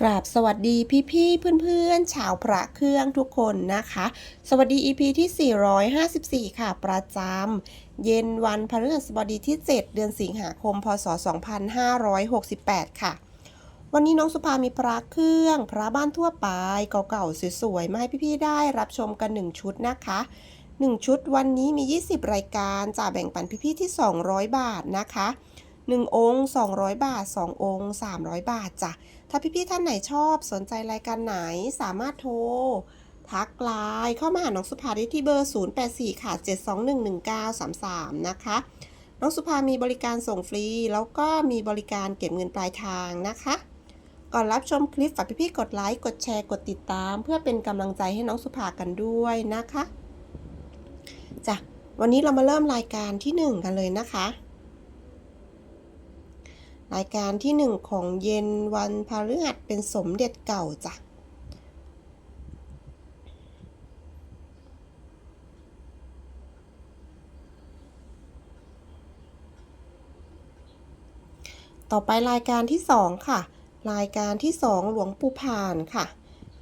กราบสวัสดีพี่ๆเพื่อนๆ ชาวพระเครื่องทุกคนนะคะ สวัสดี EP ที่ 454 ค่ะ ประจำเย็นวันพฤหัสบดีที่ 7 เดือนสิงหาคม พศ 2568 ค่ะ วันนี้น้องสุภามีพระเครื่อง พระบ้านทั่วไปเก่าๆสวยๆ มาให้พี่ๆ ได้รับชมกัน 1 ชุดนะคะ 1 ชุดวันนี้มี 20 รายการจะแบ่งปันพี่ๆ ที่ 200 บาทนะคะ 1 องค์ 200 บาท 2 องค์ 300 บาทจ้ะ ถ้าพี่ๆท่านไหนชอบสนใจรายการไหนสามารถโทร ทักไลน์เข้ามาหาน้องสุภาได้ที่เบอร์ 084 ค่ะ 7211933 นะคะ น้องสุภามีบริการส่งฟรี แล้วก็มีบริการเก็บเงินปลายทางนะคะก่อนรับชมคลิปฝากพี่ๆกดไลค์ กดแชร์ กดติดตาม เพื่อเป็นกำลังใจให้น้องสุภากันด้วยนะคะจ้ะวันนี้เรามาเริ่มรายการที่ 1 กันเลยนะคะ รายการที่หนึ่งของเย็นวันพฤหัสเป็นสมเด็จเก่าจ้ะต่อไปรายการที่สองค่ะ รายการที่สองหลวงปู่ผ่านค่ะ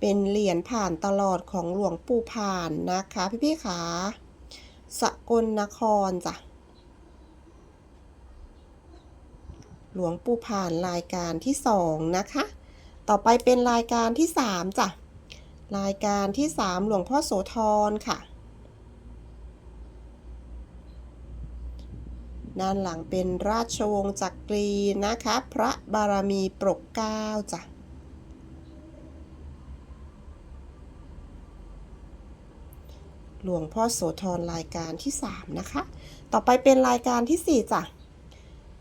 เป็นเหรียญผ่านตลอดของหลวงปู่ผ่านนะคะ พี่ๆขาสกลนครจ้ะ หลวงปู่ผ่านรายการที่สองนะคะ ต่อไปเป็นรายการที่สามจ้ะ รายการที่สามหลวงพ่อโสธรค่ะ ด้านหลังเป็นราชวงศ์จักรีนะคะ พระบารมีปรกเก้าจ้ะหลวงพ่อโสธรรายการที่สามนะคะ ต่อไปเป็นรายการที่สี่จ้ะ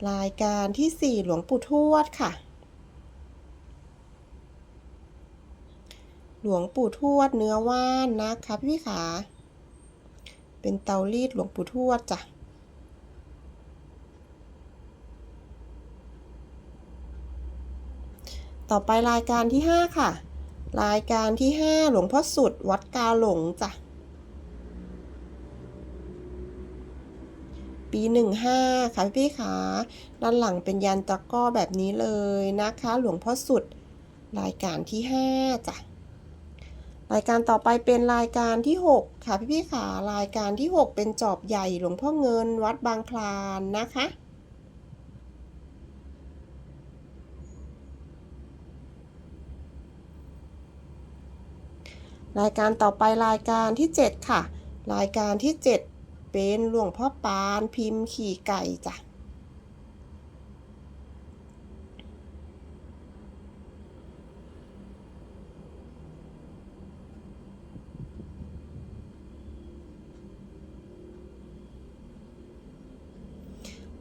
รายการที่ 4 หลวงปู่ทวดค่ะ หลวงปู่ทวดเนื้อว่านนะคะพี่ขา เป็นเตารีดหลวงปู่ทวดจ้ะต่อไปรายการที่ 5 ค่ะ รายการที่ 5 หลวงพ่อสุด วัดกาหลงจ้ะ ปี 15 ค่ะพี่ขาด้านหลังเป็นยันตะก้อแบบนี้เลยนะคะ หลวงพ่อสุดรายการที่ 5 จ้ะ รายการต่อไปเป็นรายการที่ 6 ค่ะพี่พี่ขารายการที่ 6 เป็นจอบใหญ่หลวงพ่อเงินวัดบางคลานนะคะรายการต่อไปรายการที่ 7 ค่ะ รายการที่ 7 เป็นหลวงพ่อปานพิมพ์ขี่ไก่จ้ะ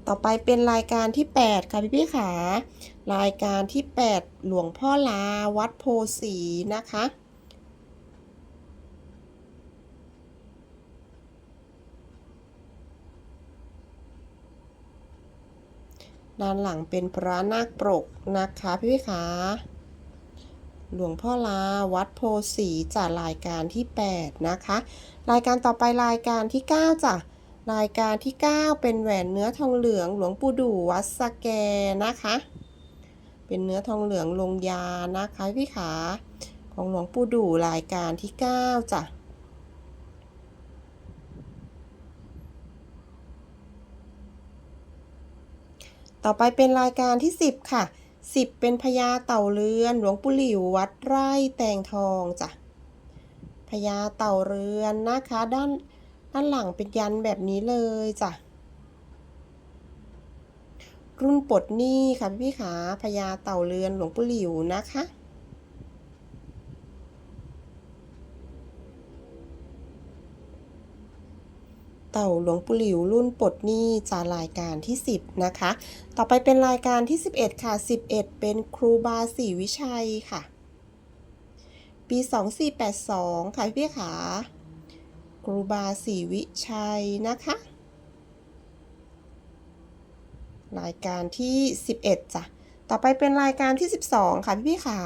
ต่อไปเป็นรายการที่ 8 ค่ะพี่พี่ขารายการที่ 8 หลวงพ่อลาวัดโพสีนะคะ ด้านหลังเป็นพระนาคปรกนะคะ พี่พี่ขาหลวงพ่อลาวัดโพสีจากรายการที่ 8 นะคะ รายการต่อไปรายการที่ 9จ้ะรายการที่ 9 เป็นแหวนเนื้อทองเหลือง หลวงปู่ดูวัดสแกนะคะ เป็นเนื้อทองเหลืองลงยานะคะพี่ขาของหลวงปู่ดูรายการที่ 9จ้ะ ต่อไปเป็นรายการที่ 10 ค่ะ 10 เป็นพญาเต่าเรือน หลวงปู่หลิววัดไร่แตงทองจ้ะพญาเต่าเรือนนะคะ ด้านด้านหลังเป็นยันแบบนี้เลยจ้ะรุ่นปลดหนี้ค่ะพี่ขาพญาเต่าเรือนหลวงปู่หลิวนะคะ เต่าหลวงปู่หลิวรุ่นปลดหนี้จากรายการที่ 10 นะคะ ต่อไปเป็นรายการที่ 11 ค่ะ 11 เป็นครูบาศรีวิชัยค่ะ ปี 2482 ค่ะพี่ขาครูบาศรีวิชัยนะคะ รายการที่ 11 จ้ะ ต่อไปเป็นรายการที่ 12 ค่ะพี่พี่ขา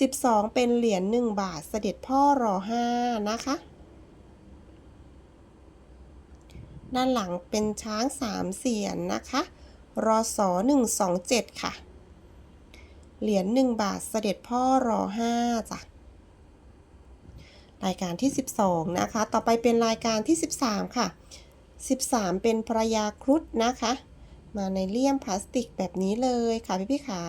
12 เป็นเหรียญ1บาทเสด็จพ่อรอ5นะคะ ด้านหลังเป็นช้างสามเสียนนะคะรอสอ127 ค่ะ เหรียญ1บาทเสด็จพ่อรอ5จ้ะรายการที่ 12 นะคะ ต่อไปเป็นรายการที่ 13 ค่ะ 13 เป็นพระยาครุฑนะคะ มาในเลี่ยมพลาสติกแบบนี้เลยค่ะพี่พี่ขา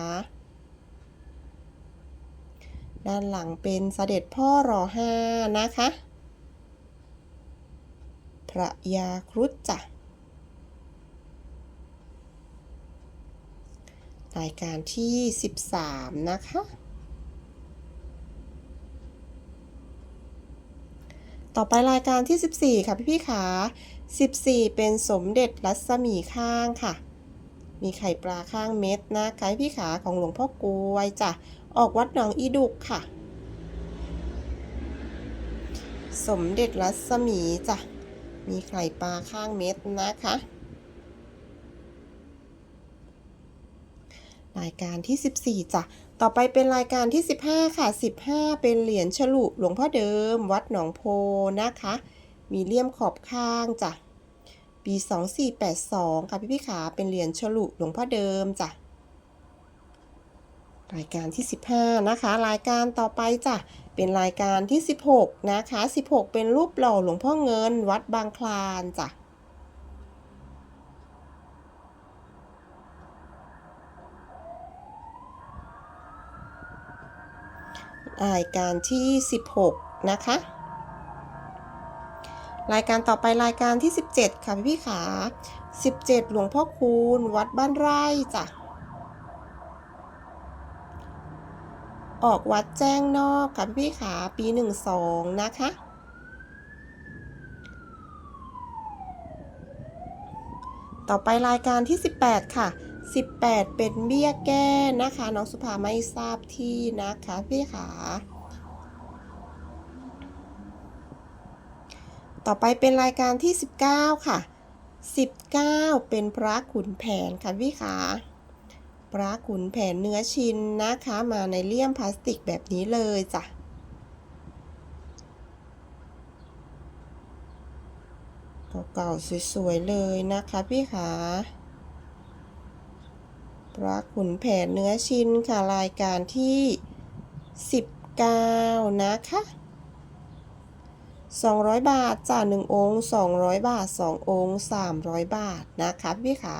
ด้านหลังเป็นเสด็จพ่อรอห้านะคะ พระยาครุฑจ้ะรายการที่ 13 นะคะ ต่อไปรายการที่ 14 ค่ะพี่พี่ขา14 เป็นสมเด็จรัศมีข้างค่ะ มีไข่ปลาข้างเม็ดนะคะพี่ขาของหลวงพ่อกวยจ้ะ ออกวัดหนองอีดุกค่ะ สมเด็จรัศมีจ้ะ มีไข่ปลาข้างเม็ดนะคะ รายการที่ 14จ้ะต่อไปเป็นรายการที่ 15 ค่ะ 15 เป็นเหรียญฉลุหลวงพ่อเดิม วัดหนองโพนะคะ มีเลี่ยมขอบข้างจ้ะปี 2482 ค่ะพี่พี่ขาเป็นเหรียญฉลุหลวงพ่อเดิมจ้ะ รายการที่ 15 นะคะ รายการต่อไปจ้ะเป็นรายการที่ 16 นะคะ 16 เป็นรูปหล่อหลวงพ่อเงินวัดบางคลานจ้ะรายการที่ 16 นะคะ รายการต่อไปรายการที่ 17 ค่ะพี่พี่ขา 17 หลวงพ่อคูณ วัดบ้านไร่จ้ะ ออกวัดแจ้งนอกค่ะพี่พี่ๆขาปี12นะคะ ต่อไปรายการที่ 18 ค่ะ 18 เป็นเบี้ยแก้นะคะ น้องสุภาไม่ทราบที่นะคะพี่ขาต่อไปเป็นรายการที่ 19 ค่ะ 19 เป็นพระขุนแผนค่ะพี่ขา พระขุนแผนเนื้อชิ้นนะคะ มาในเลี่ยมพลาสติกแบบนี้เลยจ้ะเก่าๆสวยๆเลยนะคะพี่ขาพระขุนแผนเนื้อชิ้นค่ะรายการที่ 19 นะคะ200 บาทจ่า1องค์200 บาท 2 องค์ 300 บาทนะคะพี่ขา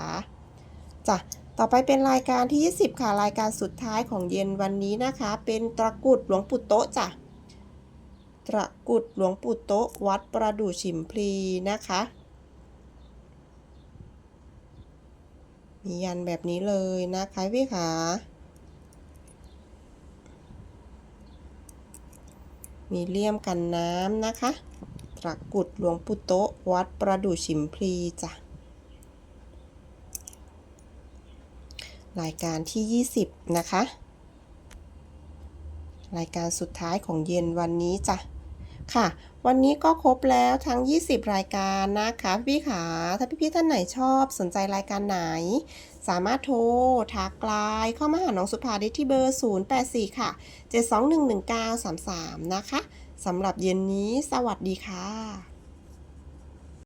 จ้ะ ต่อไปเป็นรายการที่ 20 ค่ะ รายการสุดท้ายของเย็นวันนี้นะคะ เป็นตะกุดหลวงปู่โต๊ะจ้ะตะกุดหลวงปู่โต๊ะวัดประดู่ฉิมพลีนะคะ มียันแบบนี้เลยนะคะพี่ขามีเลี่ยมกันน้ำนะคะตะกุดหลวงปู่โต๊ะวัดประดู่ฉิมพลีจ้ะ รายการที่ 20 นะคะ รายการสุดท้ายของเย็นวันนี้จ้ะ ค่ะ วันนี้ก็ครบแล้วทั้ง 20 รายการนะคะพี่ขาถ้าพี่ๆท่านไหนชอบสนใจรายการไหน สามารถโทรทักไลน์เข้ามาหาน้องสุภาได้ที่เบอร์ 084 ค่ะ 7211933 นะคะสำหรับเย็นนี้สวัสดีค่ะ